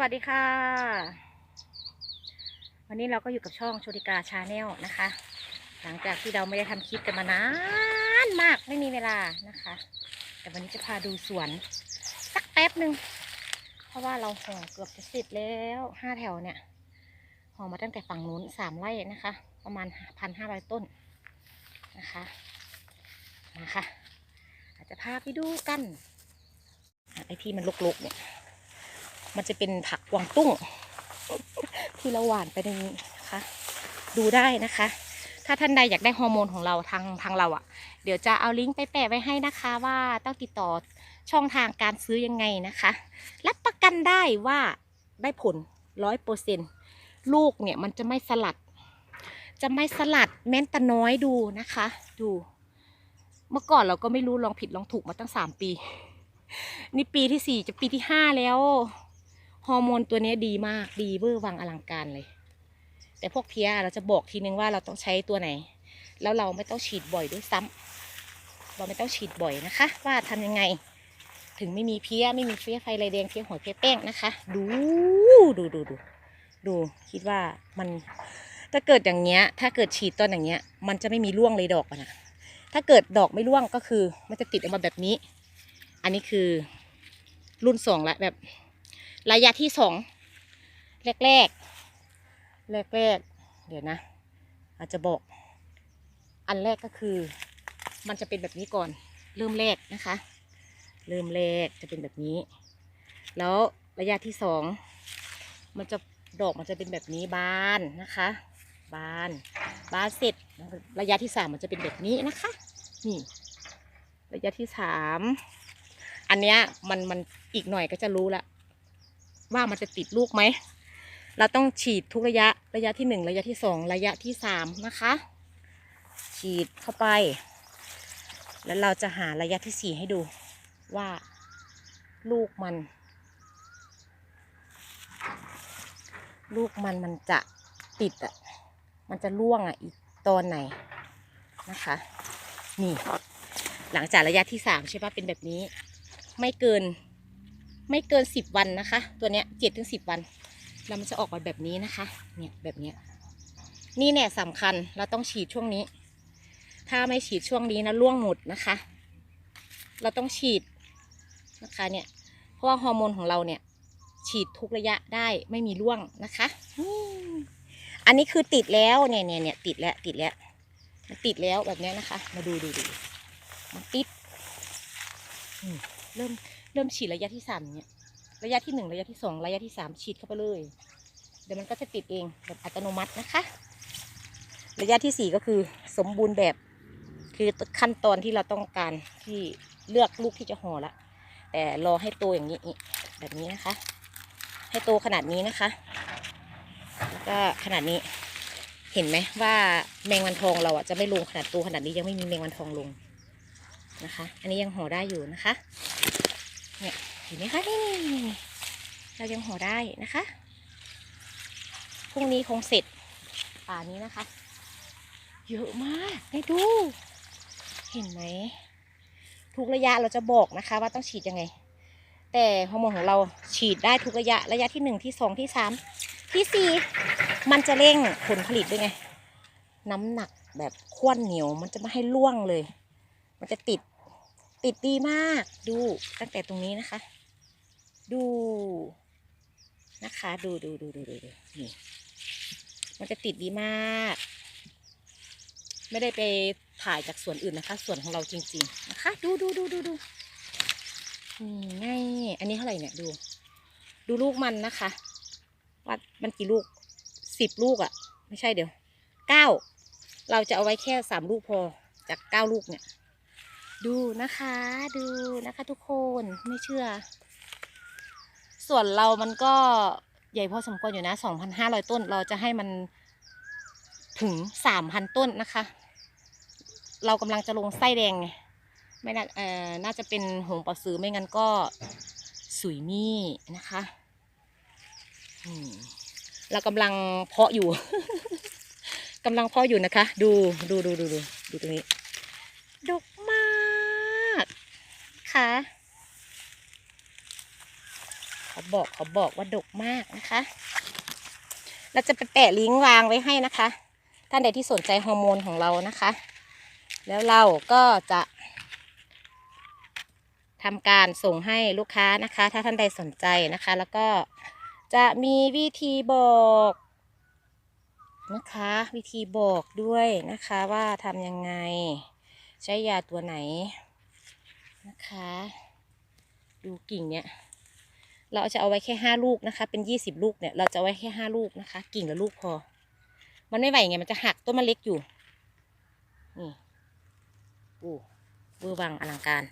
วัสดีค่ะ วันนี้เราก็อยู่กับช่องโชติกาชาแนลนะคะ หลังจากที่เราไม่ได้ทำคลิปกันมานานมากไม่มีเวลานะคะ แต่วันนี้จะพาดูสวน สักแป๊บหนึ่งเพราะว่าเราห่อเกือบจะสร็จแล้วห้าแถวเนี่ยห่อมาตั้งแต่ฝั่งนู้นสามไร่นะคะ ประมาณพันห้าร้อยต้นนะคะมาค่ะอาจจะพาไปดูกันไอที่มันลกๆเนี่ย มันจะเป็นผักกวางตุ้ง ที่เราหว่านไปในนี้นะคะ ดูได้นะคะ ถ้าท่านใดอยากได้ฮอร์โมนของเราทางทางเราอะ่ะ เดี๋ยวจะเอาลิงก์ไปแปะไว้ให้นะคะว่าต้องติดต่อช่องทางการซื้อยังไงนะคะ รับประกันได้ว่าได้ผลร้อยเปอร์เซ็นลูกเนี่ยมันจะไม่สลัด จะไม่สลัดแม้นแต่น้อยดูนะคะ ดู เมื่อก่อนเราก็ไม่รู้ลองผิดลองถูกมาตั้งสามปี นี่ปีที่สี่จะปีที่ห้าแล้ว ฮอร์โมนตัวนี้ดีมากดีเวอร์วังอลังการเลย แต่พวกเพี้ยเราจะบอกทีนึงว่าเราต้องใช้ตัวไหน แล้วเราไม่ต้องฉีดบ่อยด้วยซ้ำเราไม่ต้องฉีดบ่อยนะคะ ว่าทำยังไง ถึงไม่มีเพี้ยไม่มีเพี้ยไฟลายแดงเพี้ยหอยเพี้ยแป้งนะคะ ดูดูดูดูดูคิดว่ามันถ้าเกิดอย่างเงี้ย ถ้าเกิดฉีดต้นอย่างเงี้ย มันจะไม่มีร่วงเลยดอกนะถ้าเกิดดอกไม่ร่วงก็คือ มันจะติดออกมาแบบนี้ อันนี้คือรุ่นสองละแบบ ระยะที่สองแรกแรกแรกแรกเดี๋ยวนะ อาจจะบอก อันแรกก็คือ มันจะเป็นแบบนี้ก่อน เริ่มแรกนะคะ เริ่มแรกจะเป็นแบบนี้ แล้วระยะที่สองมันจะดอกมันจะเป็นแบบนี้บานนะคะ บานบานเสร็จระยะที่สามมันจะเป็นแบบนี้นะคะ นี่ระยะที่สามอันเนี้ยมันมันอีกหน่อยก็จะรู้ละ ว่ามันจะติดลูกไหม เราต้องฉีดทุกระยะระยะที่หนึ่งระยะที่สองระยะที่สามนะคะ ฉีดเข้าไป แล้วเราจะหาระยะที่สี่ให้ดูว่าลูกมัน ลูกมันมันจะติดอะมันจะร่วงอะอีกตอนไหนนะคะ นี่ หลังจากระยะที่สามใช่ปะเป็นแบบนี้ ไม่เกิน ไม่เกินสิบวันนะคะ ตัวเนี้ยเจ็ดถึงสิบวัน แล้วมันจะออกมาแบบนี้นะคะ เนี่ยแบบเนี้ยนี่เนี่ยสำคัญเราต้องฉีดช่วงนี้ ถ้าไม่ฉีดช่วงนี้นะร่วงหมดนะคะ เราต้องฉีดนะคะเนี่ยเพราะว่าฮอร์โมนของเราเนี่ย ฉีดทุกระยะได้ไม่มีร่วงนะคะอันนี้คือติดแล้วเนี่ยเนี่ยเนี่ยติดแล้วติดแล้วมันติดแล้วแบบนี้นะคะ มาดูดูดูมันติดเริ่ม เริ่มฉีดระยะที่สามเนี่ยระยะที่หนึ่งระยะที่สองระยะที่สามฉีดเข้าไปเลย เดี๋ยวมันก็จะติดเองแบบอัตโนมัตินะคะ ระยะที่สี่ก็คือสมบูรณ์แบบคือขั้นตอนที่เราต้องการที่เลือกลูกที่จะห่อละ แต่รอให้โตอย่างนี้แบบนี้นะคะ ให้โตขนาดนี้นะคะแล้วก็ขนาดนี้เห็นไหมว่าแมงวันทองเราอะจะไม่ลงขนาดโตขนาดนี้ยังไม่มีแมงวันทองลงนะคะ อันนี้ยังห่อได้อยู่นะคะ เนี่ยเห็นไหมคะนี่นี่เรายังห่อได้นะคะพรุ่งนี้คงเสร็จป่านี้นะคะ เยอะมากให้ดู เห็นไหมทุกระยะเราจะบอกนะคะ ว่าต้องฉีดยังไง แต่ฮอร์โมนของเราฉีดได้ทุกระยะระยะที่หนึ่งที่สองที่สามที่สี่มันจะเร่งผลผลิตด้วยไง น้ำหนักแบบข้วนเหนียวมันจะไม่ให้ล่วงเลย มันจะติด ติดดีมากดูตั้งแต่ตรงนี้นะคะ ดูนะคะ ดูดูดูดูดูดูนี่มันจะติดดีมาก ไม่ได้ไปถ่ายจากส่วนอื่นนะคะ ส่วนของเราจริง ๆ นะคะ ดูดูดูดูดูนี่ไงอันนี้เท่าไหร่เนี่ยดู ดูลูกมันนะคะว่ามันกี่ลูกสิบลูกอะ่ะ ไม่ใช่เดี๋ยวเก้าเราจะเอาไว้แค่สามลูกพอจากเก้าลูกเนี่ย ดูนะคะดูนะคะทุกคนไม่เชื่อ ส่วนเรามันก็ใหญ่พอสมควรอยู่นะสองพันห้าร้อยต้นเราจะให้มันถึงสามพันต้นนะคะ เรากำลังจะลงไส้แดงไงไม่น่าเอ่อน่าจะเป็นหงปาซื้อไม่งั้นก็สุยมี่นะคะเรากำลังเพาะอยู่ กำลังเพาะอยู่นะคะ ดูดูดูดูดูดูตรงนี้ ดกม คะเขาบอกเขาบอกว่าดกมากนะคะ เราจะไปแปะลิงก์วางไว้ให้นะคะ ท่านใดที่สนใจฮอร์โมนของเรานะคะ แล้วเราก็จะทำการส่งให้ลูกค้านะคะ ถ้าท่านใดสนใจนะคะ แล้วก็จะมีวิธีบอกนะคะ วิธีบอกด้วยนะคะว่าทำยังไง ใช้ยาตัวไหน นะคะ ดูกิ่งเนี้ยเราจะเอาไว้แค่ห้าลูกนะคะ เป็นยี่สิบลูกเนี่ย เราจะไว้แค่ห้าลูกนะคะ กิ่งละลูกพอ มันไม่ไหวไง มันจะหักต้นมันเล็กอยู่ นี่อู้เวอร์วังอลังการ